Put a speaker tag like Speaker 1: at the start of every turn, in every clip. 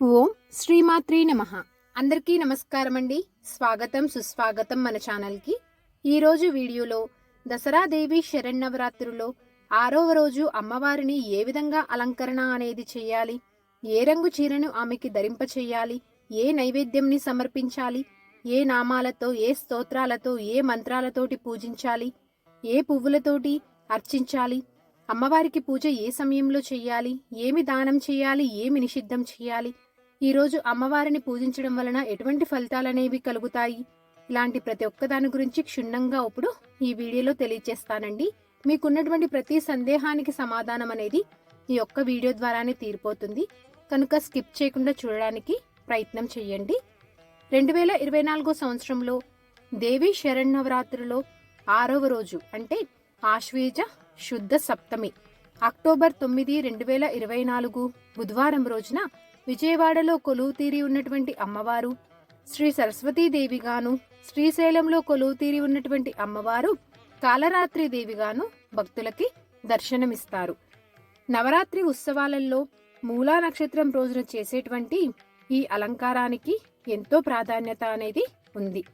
Speaker 1: ఓం శ్రీమాత్రి నమ. అందరికీ నమస్కారం అండి స్వాగతం సుస్వాగతం మన ఛానల్కి. ఈరోజు వీడియోలో దసరా దేవి శరణవరాత్రుల్లో ఆరవ రోజు అమ్మవారిని ఏ విధంగా అలంకరణ అనేది చేయాలి? ఏ రంగు చీరను ఆమెకి ధరింప చేయాలి? ఏ నైవేద్యంని సమర్పించాలి? ఏ నామాలతో ఏ స్తోత్రాలతో ఏ మంత్రాలతోటి పూజించాలి? ఏ పువ్వులతోటి అర్చించాలి? అమ్మవారికి పూజ ఏ సమయంలో చేయాలి? ఏమి దానం చేయాలి? ఏమి నిషిద్ధం చేయాలి? ఈరోజు అమ్మవారిని పూజించడం వలన ఎటువంటి ఫలితాలనేవి కలుగుతాయి? ఇలాంటి ప్రతి ఒక్కదాని గురించి క్షుణ్ణంగా ఇప్పుడు ఈ వీడియోలో తెలియజేస్తానండి మీకున్నటువంటి ప్రతి సందేహానికి సమాధానం అనేది ఈ ఒక్క వీడియో ద్వారానే తీరిపోతుంది. కనుక స్కిప్ చేయకుండా చూడడానికి ప్రయత్నం చేయండి. రెండు వేల ఇరవై నాలుగో సంవత్సరంలో దేవి శరణవరాత్రిలో ఆరవ రోజు అంటే ఆశ్వేజ శుద్ధ సప్తమి అక్టోబర్ తొమ్మిది రెండు వేల ఇరవై నాలుగు బుధవారం రోజున విజయవాడలో కొలువుతీరి ఉన్నటువంటి అమ్మవారు శ్రీ సరస్వతీదేవిగాను శ్రీశైలంలో కొలువుతీరి ఉన్నటువంటి అమ్మవారు కాలరాత్రి దేవిగాను భక్తులకి దర్శనమిస్తారు. నవరాత్రి ఉత్సవాలలో మూలా నక్షత్రం రోజున చేసేటువంటి ఈ అలంకారానికి ఎంతో ప్రాధాన్యత అనేది ఉంది.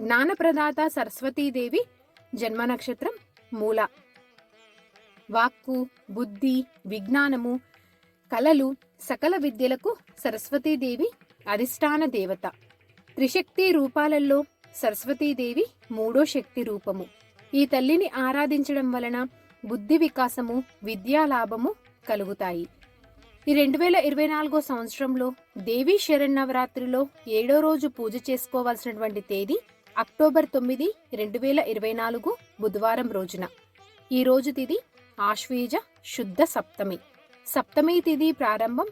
Speaker 1: జ్ఞానప్రదాత సరస్వతీదేవి జన్మ నక్షత్రం మూల. వాక్కు బుద్ధి విజ్ఞానము కళలు సకల విద్యలకు సరస్వతీదేవి అధిష్టాన దేవత. త్రిశక్తి రూపాలలో సరస్వతీదేవి మూడో శక్తి రూపము. ఈ తల్లిని ఆరాధించడం వలన బుద్ధి వికాసము విద్యాలాభము కలుగుతాయి. ఈ రెండు వేల ఇరవై నాలుగో సంవత్సరంలో దేవీ శరన్నవరాత్రిలో ఏడో రోజు పూజ చేసుకోవాల్సినటువంటి తేదీ అక్టోబర్ తొమ్మిది రెండు వేల ఇరవై నాలుగు బుధవారం రోజున. ఈ రోజు తిది ఆశ్వీజ శుద్ధ సప్తమి. సప్తమి తిథి ప్రారంభం.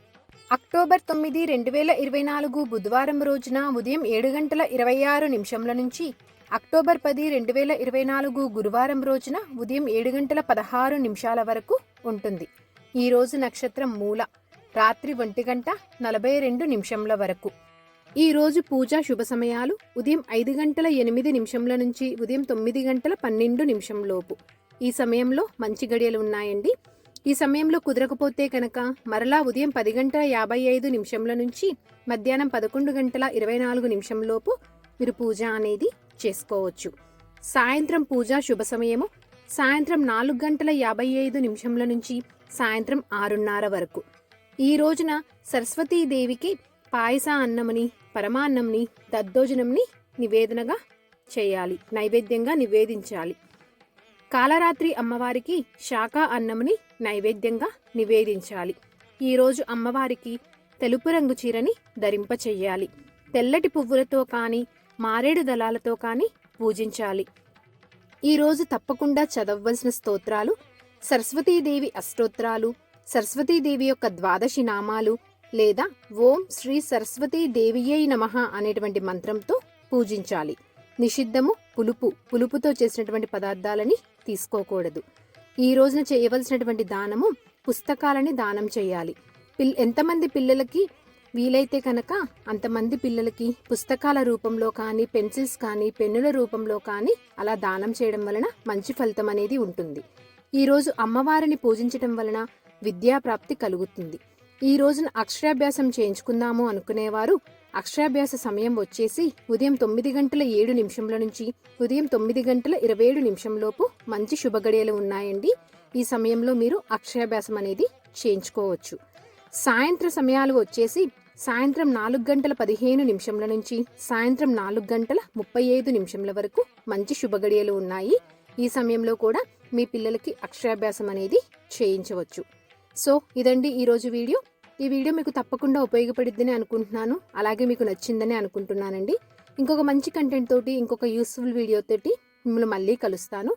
Speaker 1: అక్టోబర్ తొమ్మిది రెండు వేల ఇరవై నాలుగు బుధవారం రోజున ఉదయం ఏడు గంటల ఇరవై ఆరు నిమిషంల నుంచి అక్టోబర్ పది రెండు వేల ఇరవై నాలుగు గురువారం రోజున ఉదయం ఏడు గంటల పదహారు నిమిషాల వరకు ఉంటుంది. ఈ రోజు నక్షత్రం మూల రాత్రి ఒంటి గంట నలభై రెండు నిమిషంల వరకు. ఈ రోజు పూజ శుభ సమయాలు ఉదయం ఐదు గంటల ఎనిమిది నిమిషంల నుంచి ఉదయం తొమ్మిది గంటల పన్నెండు నిమిషంలోపు. ఈ సమయంలో మంచి గడియలు ఉన్నాయండి. ఈ సమయంలో కుదరకపోతే కనుక మరలా ఉదయం పది గంటల యాభై ఐదు నిమిషంల నుంచి మధ్యాహ్నం పదకొండు గంటల ఇరవై నాలుగు నిమిషంలోపు మీరు పూజ అనేది చేసుకోవచ్చు. సాయంత్రం పూజ శుభ సమయము. సాయంత్రం నాలుగు గంటల యాభై ఐదు నిమిషంల నుంచి సాయంత్రం ఆరున్నర వరకు. ఈ రోజున సరస్వతీదేవికి పాయస అన్నముని పరమాన్నంని దద్దోజనంని నివేదనగా చేయాలి. నైవేద్యంగా నివేదించాలి. కాలరాత్రి అమ్మవారికి శాఖ అన్నముని నైవేద్యంగా నివేదించాలి. ఈరోజు అమ్మవారికి తెలుపు రంగు చీరని ధరింప చెయ్యాలి. తెల్లటి పువ్వులతో కానీ మారేడు దళాలతో కానీ పూజించాలి. ఈరోజు తప్పకుండా చదవవలసిన స్తోత్రాలు సరస్వతీదేవి అష్టోత్రాలు సరస్వతీదేవి యొక్క ద్వాదశి నామాలు లేదా ఓం శ్రీ సరస్వతీ దేవియై నమ అనేటువంటి మంత్రంతో పూజించాలి. నిషిద్ధము పులుపు పులుపుతో చేసినటువంటి పదార్థాలని తీసుకోకూడదు. ఈ రోజున చేయవలసినటువంటి దానము పుస్తకాలని దానం చేయాలి. పిల్ ఎంతమంది పిల్లలకి వీలైతే కనుక అంతమంది పిల్లలకి పుస్తకాల రూపంలో కానీ పెన్సిల్స్ కానీ పెన్నుల రూపంలో కానీ అలా దానం చేయడం వలన మంచి ఫలితం అనేది ఉంటుంది. ఈరోజు అమ్మవారిని పూజించడం వలన విద్యాప్రాప్తి కలుగుతుంది. ఈ రోజున అక్షరాభ్యాసం చేయించుకుందాము అనుకునేవారు అక్షరాభ్యాస సమయం వచ్చేసి ఉదయం తొమ్మిది గంటల ఏడు నిమిషంల నుంచి ఉదయం తొమ్మిది గంటల ఇరవై ఏడు నిమిషంలోపు మంచి శుభగడియలు ఉన్నాయండి. ఈ సమయంలో మీరు అక్షరాభ్యాసం అనేది చేయించుకోవచ్చు. సాయంత్ర సమయాలు వచ్చేసి సాయంత్రం నాలుగు గంటల పదిహేను నిమిషంల నుంచి సాయంత్రం నాలుగు గంటల ముప్పై ఐదు నిమిషంల వరకు మంచి శుభగడియలు ఉన్నాయి. ఈ సమయంలో కూడా మీ పిల్లలకి అక్షరాభ్యాసం అనేది చేయించవచ్చు. సో ఇదండి ఈరోజు వీడియో. ఈ వీడియో మీకు తప్పకుండా ఉపయోగపడిద్దని అనుకుంటున్నాను. అలాగే మీకు నచ్చిందని అనుకుంటున్నానండి. ఇంకొక మంచి కంటెంట్ తోటి ఇంకొక యూస్ఫుల్ వీడియో తోటి మిమ్మల్ని మళ్ళీ కలుస్తాను.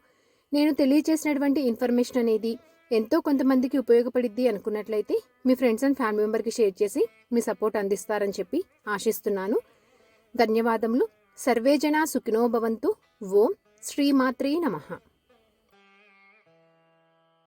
Speaker 1: నేను తెలియజేసినటువంటి ఇన్ఫర్మేషన్ అనేది ఎంతో కొంతమందికి ఉపయోగపడిద్ది అనుకున్నట్లయితే మీ ఫ్రెండ్స్ అండ్ ఫ్యామిలీ మెంబర్కి షేర్ చేసి మీ సపోర్ట్ అందిస్తారని చెప్పి ఆశిస్తున్నాను. ధన్యవాదములు. సర్వేజన సుఖినోభవంతు ఓం శ్రీమాత్రే నమః.